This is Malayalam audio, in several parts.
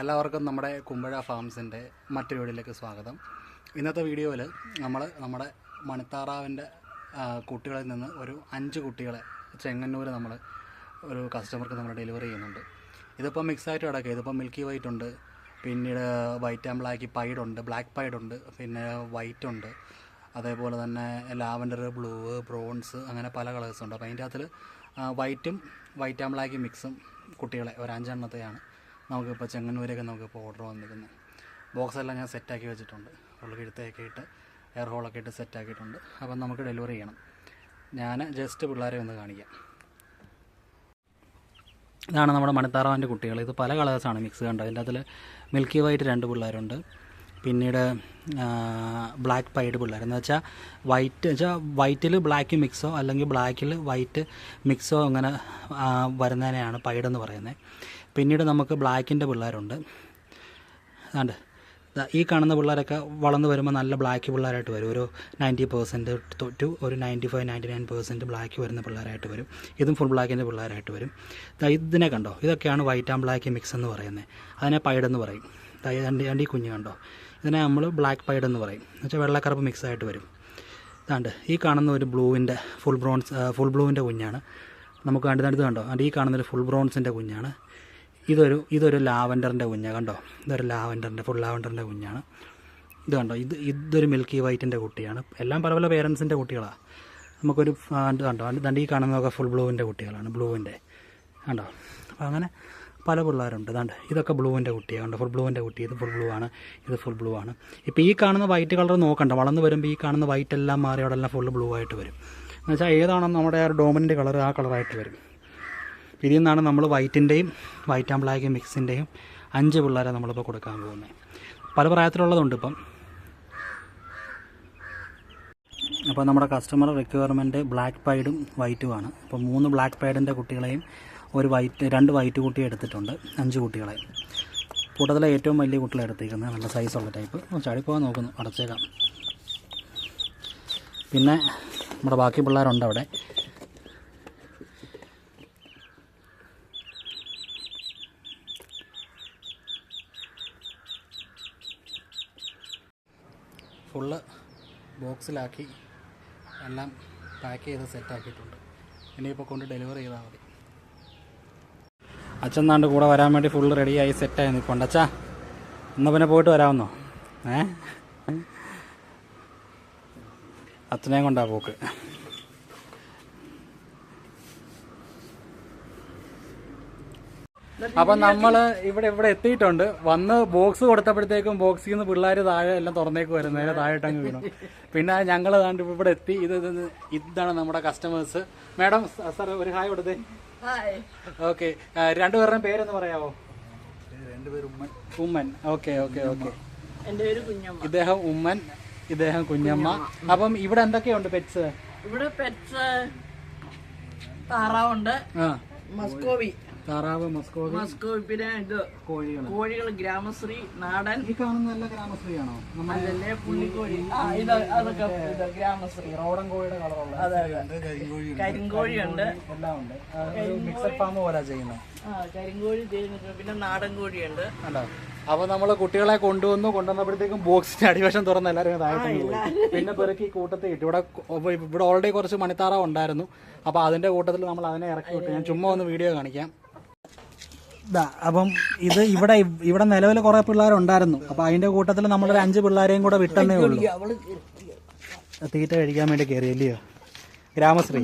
എല്ലാവർക്കും നമ്മുടെ കുമ്പഴ ഫാംസിന്റെ മറ്റൊരു വീഡിയോയിലേക്ക് സ്വാഗതം. ഇന്നത്തെ വീഡിയോയിൽ നമ്മൾ നമ്മുടെ മണിത്താറാവിന്റെ കുട്ടികളിൽ നിന്ന് ഒരു അഞ്ച് കുട്ടികളെ ചെങ്ങന്നൂർ നമ്മൾ ഒരു കസ്റ്റമർക്ക് നമ്മൾ ഡെലിവറി ചെയ്യുന്നുണ്ട്. ഇതിപ്പോൾ മിക്സ് ആയിട്ട് കിടക്കുക ഇതിപ്പോൾ മിൽക്കി വൈറ്റ് ഉണ്ട് പിന്നീട് വൈറ്റ് ആൻഡ് ബ്ലാക്ക് പൈഡ് ഉണ്ട് ബ്ലാക്ക് പൈഡ് ഉണ്ട് പിന്നെ വൈറ്റ് ഉണ്ട്. അതേപോലെ തന്നെ ലാവൻഡർ ബ്ലൂ ബ്രോൺസ് അങ്ങനെ പല കളേഴ്സ് ഉണ്ട്. അപ്പോൾ അതിന്റെ അകത്തിൽ വൈറ്റും വൈറ്റ് ആൻഡ് മിക്സും കുട്ടികളെ ഒരു അഞ്ചെണ്ണത്തെയാണ് നമുക്കിപ്പോൾ ചെങ്ങന്നൂരൊക്കെ നമുക്കിപ്പോൾ ഓർഡർ വന്നിരിക്കുന്നത് ബോക്സ് എല്ലാം ഞാൻ സെറ്റാക്കി വെച്ചിട്ടുണ്ട്. ഉള്ളിൽ എഴുത്തൊക്കെ ഇട്ട് എയർ ഹോളൊക്കെ ഇട്ട് സെറ്റാക്കിയിട്ടുണ്ട് അപ്പം നമുക്ക് ഡെലിവറി ചെയ്യണം. ഞാൻ ജസ്റ്റ് പിള്ളേരെ ഒന്ന് കാണിക്കാം. ഇതാണ് നമ്മുടെ മണിത്താറാവിന്റെ കുട്ടികൾ. ഇത് പല കളേഴ്സാണ് മിക്സ് കണ്ടത്. അതിന്റെ അതിൽ മിൽക്കി വൈറ്റ് രണ്ട് പിള്ളേരുണ്ട്. പിന്നീട് ബ്ലാക്ക് പൈഡ് പിള്ളേർ എന്ന് വെച്ചാൽ വൈറ്റ് വെച്ചാൽ വൈറ്റിൽ ബ്ലാക്ക് മിക്സോ അല്ലെങ്കിൽ ബ്ലാക്കിൽ വൈറ്റ് മിക്സോ അങ്ങനെ വരുന്നതിനെയാണ് പൈഡ് എന്ന് പറയുന്നത് പിന്നീട് നമുക്ക് ബ്ലാക്കിന്റെ പിള്ളേരുണ്ട്. അതാണ്ട് ഈ കാണുന്ന പിള്ളേരൊക്കെ വളർന്നു വരുമ്പോൾ നല്ല ബ്ലാക്ക് പിള്ളേരായിട്ട് വരും. ഒരു നയന്റി പെർസെന്റ് ടു ഒരു ninety five ninety nine percent black വരുന്ന പിള്ളേരായിട്ട് വരും. ഇതും ഫുൾ ബ്ലാക്കിന്റെ പിള്ളേരായിട്ട് വരും. ഇതിനെ കണ്ടോ? ഇതൊക്കെയാണ് വൈറ്റ് ആൻഡ് ബ്ലാക്ക് മിക്സ് എന്ന് പറയുന്നത്. അതിനെ പൈഡ് എന്ന് പറയും. രണ്ട് രണ്ട് ഈ കുഞ്ഞ് കണ്ടോ? ഇതിനെ നമ്മൾ ബ്ലാക്ക് പൈഡ് എന്ന് പറയും. എന്ന് വെച്ചാൽ വെള്ളക്കറുപ്പ് മിക്സ് ആയിട്ട് വരും. ഇതാണ്ട് ഈ കാണുന്ന ഒരു ബ്ലൂവിന്റെ ഫുൾ ബ്രോൺസ് ഫുൾ ബ്ലൂവിന്റെ കുഞ്ഞാണ്. നമുക്ക് കണ്ടു ഇത് കണ്ടോ? അതിന്റെ ഈ കാണുന്നൊരു ഫുൾ ബ്രോൺസിന്റെ കുഞ്ഞാണ്. ഇതൊരു ഇതൊരു ലാവൻഡറിന്റെ കുഞ്ഞ കണ്ടോ? ഇതൊരു ലാവൻഡറിന്റെ ഫുൾ ലാവൻഡറിന്റെ കുഞ്ഞാണ്. ഇത് കണ്ടോ? ഇത് ഇതൊരു മിൽക്കി വൈറ്റിന്റെ കുട്ടിയാണ്. എല്ലാം പല പല പേരൻസിന്റെ കുട്ടികളാണ് നമുക്കൊരു കണ്ടോ? ദണ്ട് ഈ കാണുന്നതൊക്കെ ഫുൾ ബ്ലൂവിന്റെ കുട്ടികളാണ് ബ്ലൂവിന്റെ കണ്ടോ? അപ്പോൾ അങ്ങനെ പല പിള്ളേരുണ്ട്. ഇതാണ്ട് ഇതൊക്കെ ബ്ലൂവിന്റെ കുട്ടിയാണ് കണ്ടോ? ഫുൾ ബ്ലൂവിന്റെ കുട്ടി. ഇത് ഫുൾ ബ്ലൂ ആണ്. ഇത് ഫുൾ ബ്ലൂ ആണ്. ഇപ്പോൾ ഈ കാണുന്ന വൈറ്റ് കളർ നോക്കണ്ട. വളർന്ന് വരുമ്പോൾ ഈ കാണുന്ന വൈറ്റ് എല്ലാം മാറി അവിടെ എല്ലാം ഫുൾ ബ്ലൂ ആയിട്ട് വരും. എന്നുവെച്ചാൽ ഏതാണോ നമ്മുടെ ആ ഡോമിനന്റ് കളർ ആ കളറായിട്ട് വരും. ഇതിൽ നിന്നാണ് നമ്മൾ വൈറ്റിന്റെയും വൈറ്റ് ആൻഡ് ബ്ലാക്ക് മിക്സിന്റെയും അഞ്ച് പിള്ളേരെ നമ്മളിപ്പോൾ കൊടുക്കാൻ പോകുന്നത് പല പ്രായത്തിലുള്ളതുണ്ട് ഇപ്പം. അപ്പോൾ നമ്മുടെ കസ്റ്റമർ റിക്വയർമെന്റ് ബ്ലാക്ക് പൈഡും വൈറ്റുമാണ് അപ്പോൾ മൂന്ന് ബ്ലാക്ക് പൈഡിന്റെ കുട്ടികളെയും ഒരു വൈറ്റ് രണ്ട് വൈറ്റ് കുട്ടിയെ എടുത്തിട്ടുണ്ട്. അഞ്ച് കുട്ടികളെ. കൂട്ടത്തിലെ ഏറ്റവും വലിയ കുട്ടികളെ എടുത്തേക്കുന്നത് നല്ല സൈസുള്ള ടൈപ്പ് ചാടിപ്പോകാൻ നോക്കുന്നു അടച്ചേക്കാം. പിന്നെ നമ്മുടെ ബാക്കി പിള്ളേരുണ്ട് അവിടെ. ഫുള്ള് ബോക്സിലാക്കി എല്ലാം പാക്ക് ചെയ്ത് സെറ്റാക്കിയിട്ടുണ്ട് ഇനിയിപ്പോൾ കൊണ്ട് ഡെലിവറി ചെയ്താൽ മതി. അച്ഛൻ നാണ്ട് കൂടെ വരാൻ വേണ്ടി ഫുള്ള് റെഡിയായി സെറ്റായി നിൽപ്പുണ്ട്. അച്ഛാ എന്നാൽ പിന്നെ പോയിട്ട് വരാമെന്നോ ഏ? അച്ഛനെയും കൊണ്ടാ പോക്ക്. അപ്പം നമ്മൾ ഇവിടെ ഇവിടെ എത്തിയിട്ടുണ്ട്. വന്ന് ബോക്സ് കൊടുത്തപ്പോഴത്തേക്കും ബോക്സിൽ നിന്ന് പിള്ളേർ താഴെ എല്ലാം തുറന്നേക്ക് വരും. നേരെ താഴെട്ടങ്ങ് വീണു. പിന്നെ ഞങ്ങൾ താണ്ട് ഇവിടെ എത്തി. ഇത് ഇത് ഇതാണ് നമ്മുടെ കസ്റ്റമേഴ്സ് മാഡം സാർ ഒരു ഹായ് കൊടുത്തേ. ഓക്കെ. രണ്ടുപേരുടെ പേരൊന്ന് പറയാവോ? ഉമ്മൻ. Okay okay okay. എന്റെ പേര് കുഞ്ഞമ്മ. ഇദ്ദേഹം ഉമ്മൻ ഇദ്ദേഹം കുഞ്ഞമ്മ. അപ്പം ഇവിടെ എന്തൊക്കെയുണ്ട് പെറ്റ്സ് ഇവിടെ പെറ്റ്സ് താറാവുണ്ട് മസ്കോവി. താറാവ് മസ്കോവി. മസ്കോവി പിന്നെ ഇത് കോഴികൾ കോഴികൾ ഗ്രാമശ്രീ നാടൻ. ഈ കാണുന്ന നല്ല ഗ്രാമശ്രീയാണോ? ആണോ നമ്മളല്ലേ പുള്ളിക്കോഴി അതൊക്കെ ഗ്രാമശ്രീ. റോഡൻ കോഴിയുടെ കളറുള്ള അതെ അതെ. കരിങ്കോഴിയുണ്ട് എല്ലാം ഉണ്ട്. മിക്സഡ് ഫാം പോലെ ചെയ്യുന്നത് കരിങ്കോഴി പിന്നെ നാടൻ കോഴിയുണ്ട്. കണ്ടോ? അപ്പൊ നമ്മൾ കുട്ടികളെ കൊണ്ടുവന്നു കൊണ്ടുവന്നപ്പോഴത്തേക്കും ബോക്സിന്റെ അടിവശം തുറന്ന് എല്ലാവരും താഴെ പിന്നെ പെറുക്കി കൂട്ടത്തിൽ ഇട്ടു. ഇവിടെ ഇവിടെ ഓൾറെഡി കുറച്ച് മണിത്താറ ഉണ്ടായിരുന്നു. അപ്പൊ അതിന്റെ കൂട്ടത്തിൽ നമ്മൾ അതിനെ ഇറക്കി വിട്ടു. ഞാൻ ചുമ്മാ ഒന്ന് വീഡിയോ കാണിക്കാം. അപ്പം ഇത് ഇവിടെ ഇവിടെ നിലവിൽ കുറെ പിള്ളേരുണ്ടായിരുന്നു. അപ്പൊ അതിന്റെ കൂട്ടത്തിൽ നമ്മളൊരു അഞ്ച് പിള്ളേരെയും കൂടെ വിട്ടെന്നേ ഉള്ളൂ. തീറ്റ കഴിക്കാൻ വേണ്ടി കയറിയല്ലയോ ഗ്രാമശ്രീ.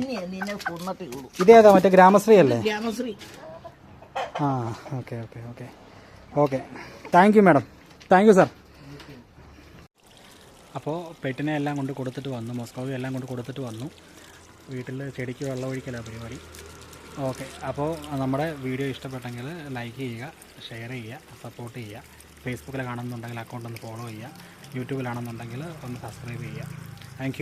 ഇതേതാ മറ്റേ ഗ്രാമശ്രീ അല്ലേ? ഗ്രാമശ്രീ. ആ okay okay okay. Okay. Thank you madam thank you sir അപ്പോൾ പെട്ടിനെ എല്ലാം കൊണ്ട് കൊടുത്തിട്ട് വന്നു മോസ്കോവി എല്ലാം കൊണ്ട് കൊടുത്തിട്ട് വന്നു. വീട്ടിൽ ചെടിക്ക് വെള്ളമൊഴിക്കലാണ് പരിപാടി. ഓക്കെ. അപ്പോൾ നമ്മുടെ വീഡിയോ ഇഷ്ടപ്പെട്ടെങ്കിൽ ലൈക്ക് ചെയ്യുക ഷെയർ ചെയ്യുക സപ്പോർട്ട് ചെയ്യുക. ഫേസ്ബുക്കിൽ കാണുന്നുണ്ടെങ്കിൽ അക്കൗണ്ട് ഒന്ന് ഫോളോ ചെയ്യുക. യൂട്യൂബിലാണെന്നുണ്ടെങ്കിൽ ഒന്ന് സബ്സ്ക്രൈബ് ചെയ്യുക. താങ്ക്